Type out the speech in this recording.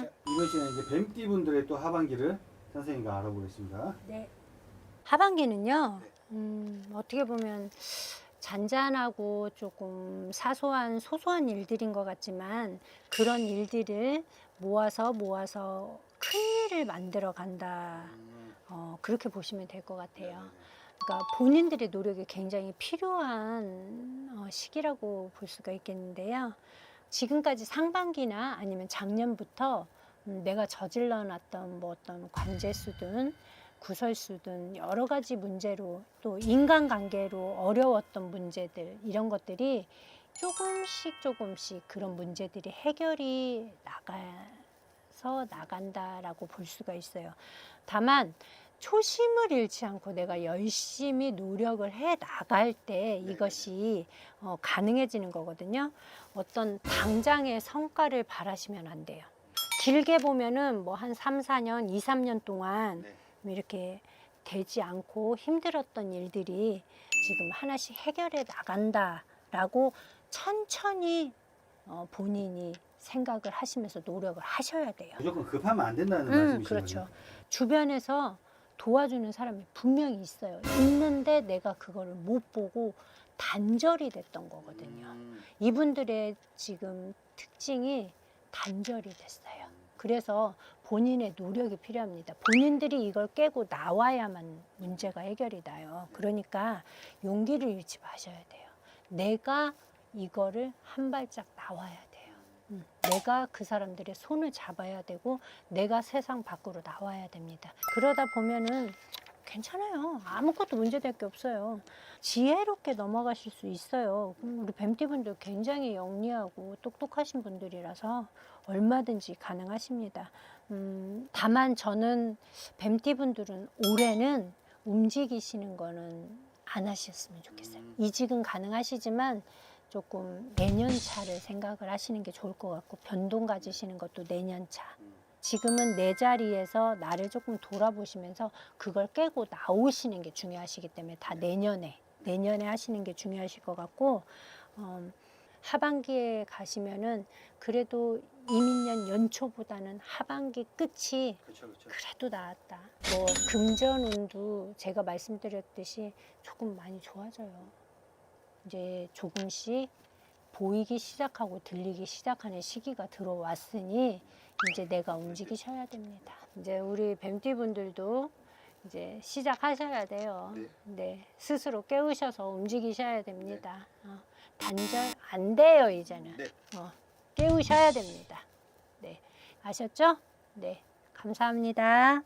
자, 이번 시간에 이제 뱀띠 분들의 또 하반기를 선생님과 알아보겠습니다. 네. 하반기는요, 네. 음, 어떻게 보면 잔잔하고 조금 사소한 소소한 일들인 것 같지만 그런 일들을 모아서 모아서 큰 일을 만들어 간다. 어, 그렇게 보시면 될 것 같아요. 그러니까 본인들의 노력이 굉장히 필요한 어, 시기라고 볼 수가 있겠는데요. 지금까지 상반기나 아니면 작년부터 음, 내가 저질러 놨던 뭐 어떤 관제수든 구설수든 여러 가지 문제로 또 인간관계로 어려웠던 문제들 이런 것들이 조금씩 조금씩 그런 문제들이 해결이 나가서 나간다라고 볼 수가 있어요. 다만 초심을 잃지 않고 내가 열심히 노력을 해 나갈 때 이것이 어, 가능해지는 거거든요. 어떤 당장의 성과를 바라시면 안 돼요. 길게 보면은 뭐한 3, 4년, 2, 3년 동안 네. 이렇게 되지 않고 힘들었던 일들이 지금 하나씩 해결해 나간다라고 천천히 어, 본인이 생각을 하시면서 노력을 하셔야 돼요. 무조건 급하면 안 된다는 음, 말씀이시죠? 그렇죠. 주변에서 도와주는 사람이 분명히 있어요. 있는데 내가 그거를 못 보고 단절이 됐던 거거든요. 음, 이분들의 지금 특징이 단절이 됐어요. 그래서 본인의 노력이 필요합니다. 본인들이 이걸 깨고 나와야만 문제가 해결이 나요. 그러니까 용기를 잃지 마셔야 돼요. 내가 이거를 한 발짝 나와야 돼요. 음, 내가 그 사람들의 손을 잡아야 되고 내가 세상 밖으로 나와야 됩니다. 그러다 보면은 괜찮아요. 아무것도 문제될 게 없어요. 지혜롭게 넘어가실 수 있어요. 음, 우리 뱀띠분들 굉장히 영리하고 똑똑하신 분들이라서 얼마든지 가능하십니다. 음, 다만 저는 뱀띠분들은 올해는 움직이시는 거는 안 하셨으면 좋겠어요. 음. 이직은 가능하시지만 조금 내년 차를 생각을 하시는 게 좋을 것 같고 변동 가지시는 것도 내년 차. 음. 지금은 내 자리에서 나를 조금 돌아보시면서 그걸 깨고 나오시는 게 중요하시기 때문에 다 내년에 내년에 하시는 게 중요하실 것 같고 음, 하반기에 가시면은 그래도 이민년 연초보다는 하반기 끝이 그렇죠, 그렇죠. 그래도 나았다. 뭐 금전운도 제가 말씀드렸듯이 조금 많이 좋아져요. 이제 조금씩 보이기 시작하고 들리기 시작하는 시기가 들어왔으니 이제 내가 움직이셔야 됩니다. 이제 우리 뱀띠 분들도 이제 시작하셔야 돼요. 네. 네, 스스로 깨우셔서 움직이셔야 됩니다. 어, 단절 안 돼요 이제는. 네. 어, 깨우셔야 됩니다. 네, 아셨죠? 네, 감사합니다.